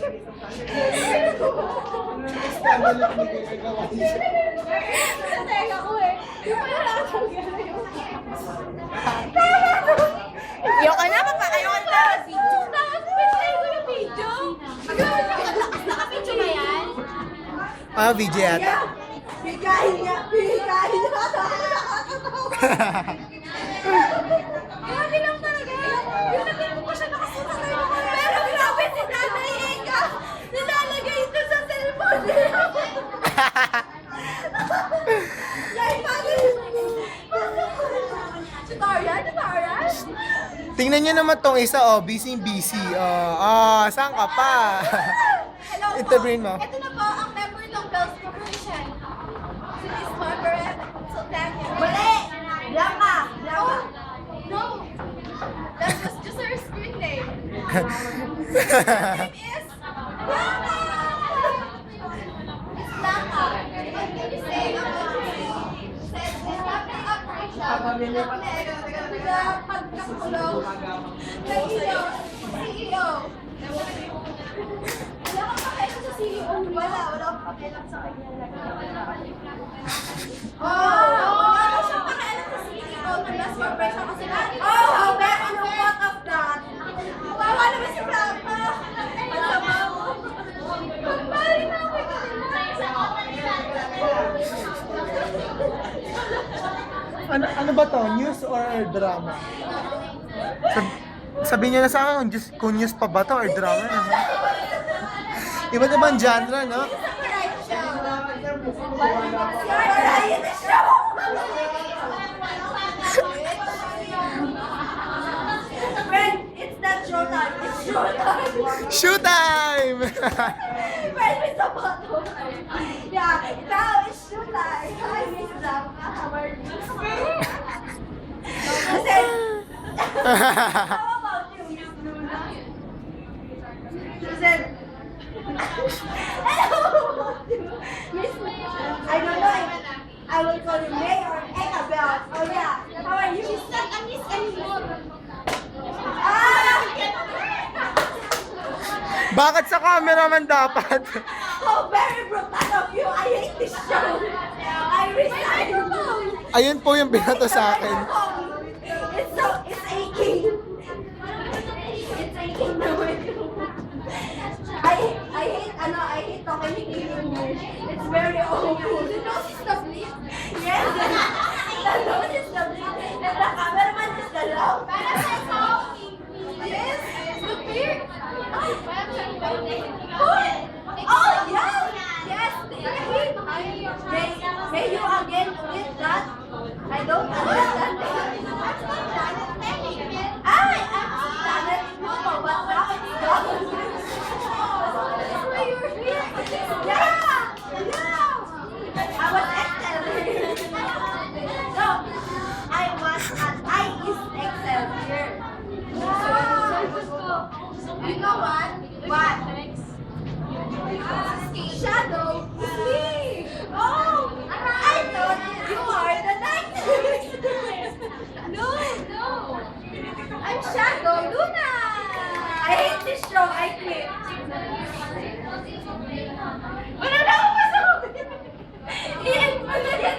Teka ko eh. Yung pala nakatanggal yung Ayoko na, papa. Ayoko na. video. Pinatay ko yung video. Na yan? Ah, VJ yata. Bigahin niya. Bigahin niya. Nakakatawa. Grabe lang talaga. Yung naging ko siya nakasuta na yung Pero grabe si Nanay Eka. Nilalagay ito sa cellphone niya. Like, bakit? Si Tarian? Si Tarian? Tingnan niyo naman tong isa, oh, busy busy. Oh, ah, saan ka pa? Hello po. Interbrain mo. Ito na po ang member ng Girls Corporation. Si Miss Margaret Sultania. Mali! Blanca! Oh, Blanca! no. That was just her screen name. name is Blanca. Miss Blanca. What can you say about Said, stepping up, Rachel. Ng iyo, CEO. Wala kang pakialam sa CEO. Wala, wala kang pakialam sa kanya. Oh, wala ka siyang pakialam sa CEO Last Corporation kasi Oh, how bad on the of that? Wawa naman si Blanca. Ang sama mo. Pagmali na ako ano, ano ba to? News or drama? Sab- sabihin niyo na sa akin just, kung news pa ba to or drama na. ha? Iba't ibang genre, no? Friend, it's not showtime. It's showtime. Shoot time! Friend, it's a bottle. Yeah, now it's showtime. Hi, Miss Blanca. How are you? Kasi, how about you? She said, Hello, Miss I don't know if I will call you May or Annabelle. Oh yeah, how are you? She's not a miss anymore. Bakit sa cameraman dapat? How very brutal of you! I hate this show! I resign! Ayun po yung binato sa akin. It's so, it's aching! It's aching na I, I hate, ano, I hate talking in English. It's very awful. The nose is the. Yes! The nose is the bleed. And the cameraman is the love. Para sa ikaw, Yes. Oh! Yes, May, may you again with that? I don't. Ay, I'm standard mo, but now it's gone. Yeah! Yeah! I was excel. No, I was at I is excel here. You know what? Shadow me. Oh, I thought you are the night. No, no. I'm Shadow Luna. I hate this show. I quit. Wala na ako pasok. I-end mo na yan.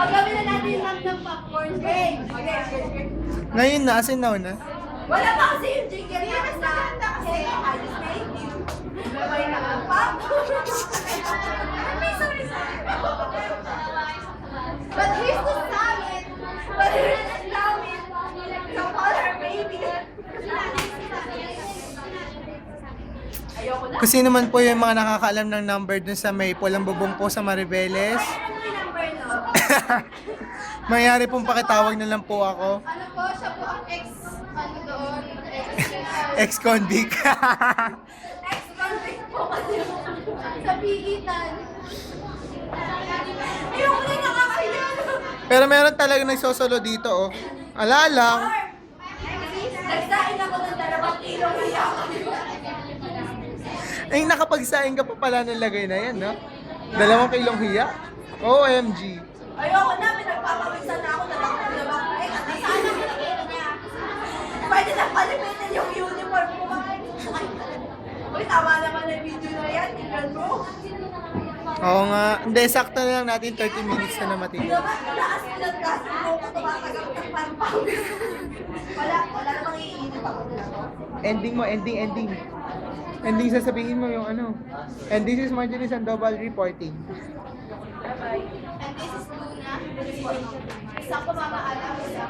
Na natin ng popcorn. Okay. Okay. Ngayon na, asin na una. Wala pa kasi yung jingle na mas maganda kasi I just made you. Gawin na ang. Ay, sorry, sorry. But here's the salad. But here's the salad. So call her baby. Ayoko na. Kung sino man po yung mga nakakaalam ng number dun sa may pulang bubong po sa Maribeles, Ano po yung number no? mayari pong pakitawag na lang po ako. Ano po, Ex-convict. Ex-convict po kasi. sa pigitan. Ayoko na nakakahiya. Pero meron talaga nagsosolo dito, oh. Ala lang. Nagsain ako ng dalawang kilong hiya. Eh, nakapagsaing ka pa pala ng lagay na yan, no? Dalawang kilong hiya. OMG. Ayoko na, pinagpapawisan na ako na lang ng dalawang. Eh, nasaan ang nakita niya? Pwede na palipitin yung uniform Uy, tama naman na video na yan. Tingnan mo. Oo nga. Hindi, sakto na lang natin 30 minutes na na matindi. naman, taas ko ng gas mo. Ka parang pawis. Wala, wala namang iinit ako. Ending mo, ending, ending. Ending sasabihin mo yung ano. And this is Marjorie Sandoval reporting. And this is Luna. Isang pamamaalam sa